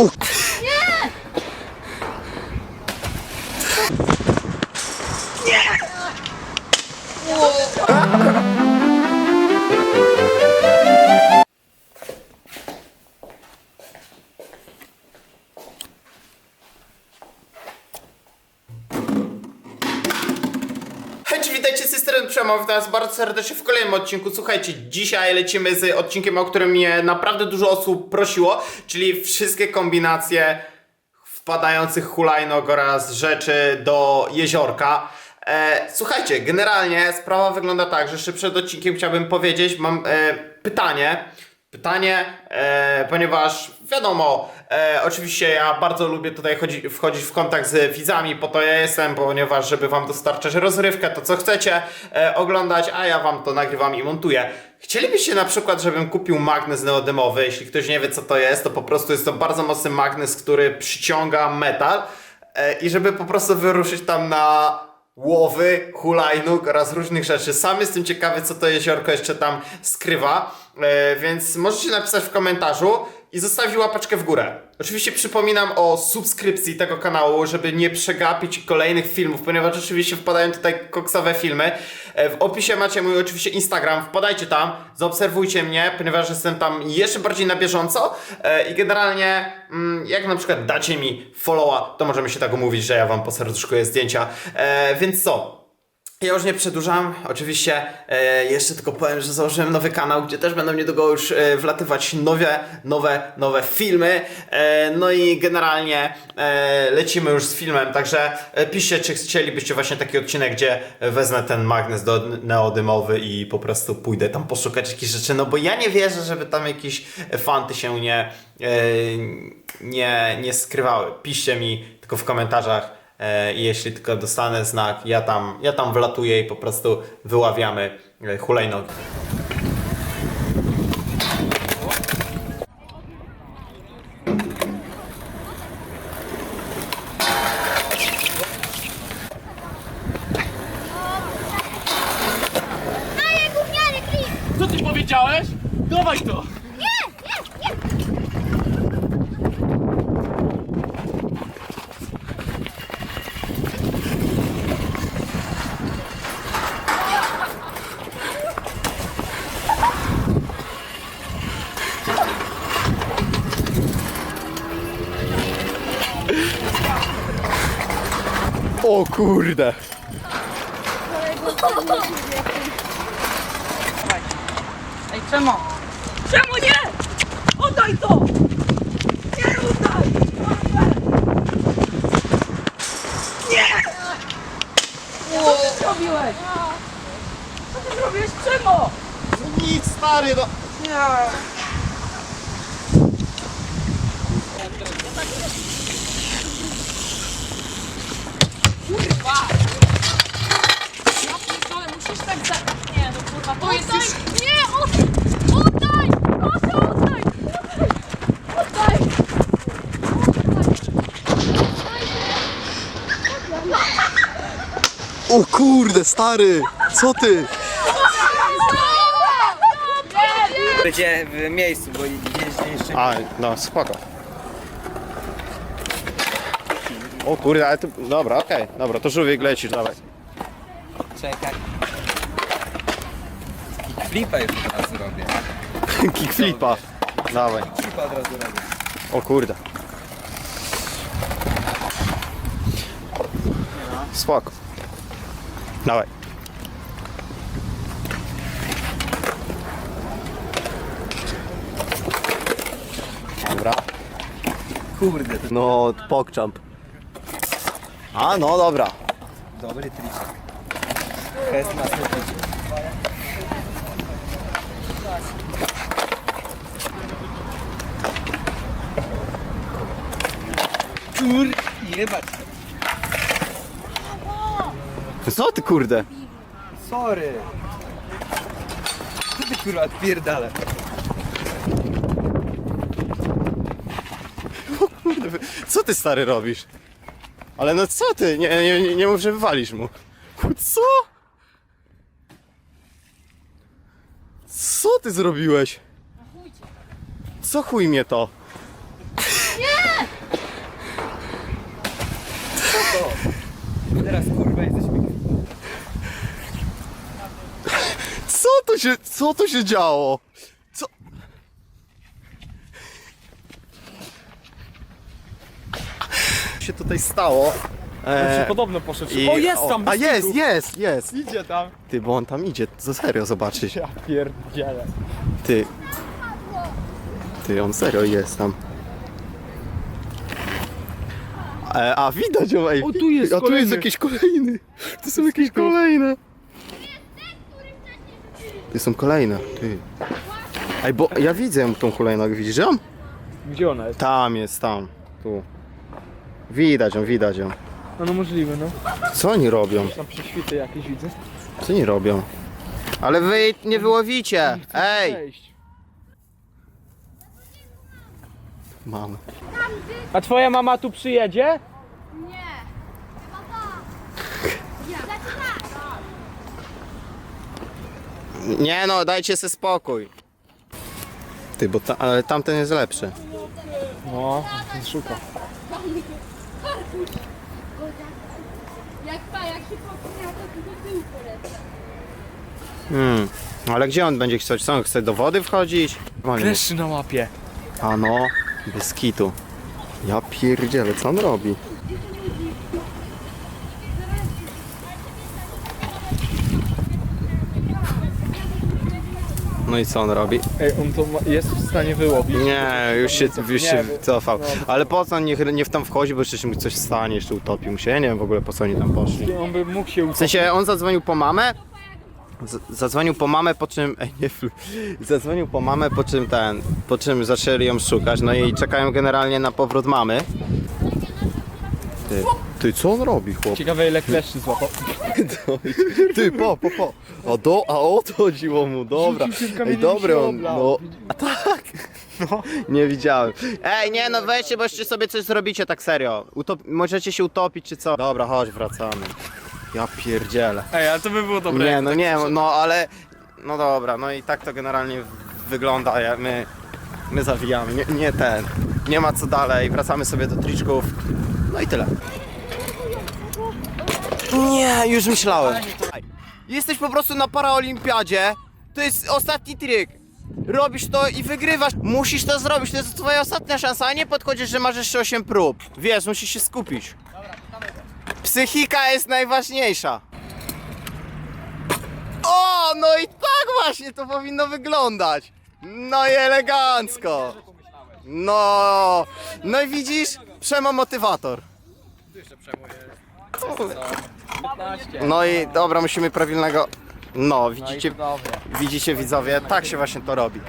Oh. Witam bardzo serdecznie w kolejnym odcinku. Słuchajcie, dzisiaj lecimy z odcinkiem, o którym mnie naprawdę dużo osób prosiło, czyli wszystkie kombinacje wpadających hulajnog oraz rzeczy do jeziorka. E, słuchajcie, generalnie sprawa wygląda tak, że jeszcze przed odcinkiem chciałbym powiedzieć, mam e, pytanie. Pytanie, e, ponieważ wiadomo, e, oczywiście ja bardzo lubię tutaj chodzi, wchodzić w kontakt z widzami, po to ja jestem, ponieważ żeby wam dostarczać rozrywkę, to co chcecie e, oglądać, a ja wam to nagrywam i montuję. Chcielibyście na przykład, żebym kupił magnes neodymowy, jeśli ktoś nie wie co to jest, to po prostu jest to bardzo mocny magnes, który przyciąga metal e, i żeby po prostu wyruszyć tam na łowy, hulajnóg oraz różnych rzeczy. Sam jestem ciekawy, co to jeziorko jeszcze tam skrywa, więc możecie napisać w komentarzu i zostawić łapaczkę w górę. Oczywiście przypominam o subskrypcji tego kanału, żeby nie przegapić kolejnych filmów, ponieważ oczywiście wpadają tutaj koksowe filmy. E, W opisie macie mój oczywiście Instagram, wpadajcie tam, zaobserwujcie mnie, ponieważ jestem tam jeszcze bardziej na bieżąco e, i generalnie mm, jak na przykład dacie mi followa, to możemy się tak umówić, że ja wam poserduszkuję zdjęcia. E, więc co? Ja już nie przedłużam, oczywiście e, jeszcze tylko powiem, że założyłem nowy kanał, gdzie też będą niedługo już e, wlatywać nowe, nowe, nowe filmy. E, no i generalnie e, lecimy już z filmem, także e, piszcie, czy chcielibyście właśnie taki odcinek, gdzie wezmę ten magnes do neodymowy i po prostu pójdę tam poszukać jakichś rzeczy, no bo ja nie wierzę, żeby tam jakieś fanty się nie, e, nie, nie skrywały. Piszcie mi tylko w komentarzach. E, I jeśli tylko dostanę znak, ja tam, ja tam wlatuję i po prostu wyławiamy e, hulajnogi. Daję gówniany klip! Co ty powiedziałeś? Dawaj to! Nie, nie, nie! O kurde! Ej, czemu? Czemu nie? Oddaj to! Nie oddaj! Nie! Co ty zrobiłeś? Co ty zrobiłeś? Czemu? Nic stary, no! Nie. Kurwa! Ja pierdolę, musisz tak za... Nie, no kurwa, to jest już... Nie, od- oddaj! Proszę, oddaj! Oddaj! O kurde, stary! Co ty? Będzie w miejscu, bo jeździ jeszcze. A, no spoko. O kurde, ale to... Dobra, okej, dobra, to żółwik lecisz, dawaj. Czekaj. Flipa już teraz zrobię. Kickflipa. Dawaj. Flipa od razu robię. O kurde. Spoko. Dawaj. Dobra. Kurde, to No, pokczamp. A, no dobra. dobry triczek. Fest na. Kur... Jebać. Co ty kurde? Sorry. Co ty kurwa odpierdala? Co ty stary robisz? Ale no co ty? Nie, nie, nie, nie mów, że wywalisz mu. Co? Co ty zrobiłeś? Co chuj mnie to? Nie! Teraz kurwa jesteśmy... Co to się, co to się działo? Co? się tutaj stało? E, Podobno poszedł. i- O, jest tam! A bez jest, kitu. jest, jest. Idzie tam. Ty, bo on tam idzie, za serio zobaczyć. Ja pierdzielę. Ty. Ty, on serio jest tam. E, a widać ją, ej. O, tu jest A tu jest jakiś kolejny. Tu są jakieś kolejne. Tu są kolejne, ty. Ej, bo ja widzę tą kolejną, widzisz ją? Gdzie ona jest? Tam jest, tam. Tu. Widać ją, widać ją. No, no możliwe, no. Co oni robią? Tam prześwity jakieś widzę. Co oni robią? Ale wy nie wyłowicie! Ej! Cześć. Mam. A twoja mama tu przyjedzie? Nie. Chyba tak. Zaczyna. Nie no, dajcie sobie spokój. Ty, bo ta, ale tamten jest lepszy. No, szuka. Jak pa, jak się popchnia, to do tyłu polecę. Hmm. Ale gdzie on będzie chciał? Co on chce do wody wchodzić? Kleszczy na łapie. A no, bez kitu. Ja pierdzielę, co on robi? No i co on robi? Ej, on to ma, jest w stanie wyłowić. Nie, już się, już się Nie, wycofał. Ale po co on nie, nie w tam wchodzi, bo jeszcze się mu coś stanie, jeszcze utopił się. Ja nie wiem w ogóle po co oni tam poszli. On by mógł się W sensie on zadzwonił po mamę. Z, zadzwonił po mamę, po czym. Ej, nie. Zadzwonił po mamę, po czym ten. Po czym zaczęli ją szukać. No i czekają generalnie na powrót mamy. Ty, ty co on robi, chłop? Ciekawe ile kleszczy złapał. Ty, po, po, po. A, do, a o to chodziło mu, dobra. Rzucił się w Ej, kamienie i dobry się on, oblał. no. A tak. No, nie widziałem. Ej, nie no, weźcie, bo jeszcze sobie coś zrobicie tak serio. Utop możecie się utopić czy co? Dobra, chodź, wracamy. Ja pierdzielę. Ej, ale to by było dobre. Nie, no nie, no ale. No dobra, no i tak to generalnie wygląda. ja- My, my zawijamy, nie, nie ten. Nie ma co dalej, wracamy sobie do triczków. No i tyle. Nie, już myślałem. Jesteś po prostu na paraolimpiadzie. To jest ostatni trik. Robisz to i wygrywasz. Musisz to zrobić, to jest twoja ostatnia szansa, a nie podchodzisz, że masz jeszcze 8 prób. Wiesz, musisz się skupić. Psychika jest najważniejsza. O, no i tak właśnie to powinno wyglądać. No i elegancko. No, no i widzisz, przemo motywator. No i dobra, musimy prawilnego. No, widzicie, widzicie widzowie, tak się właśnie to robi.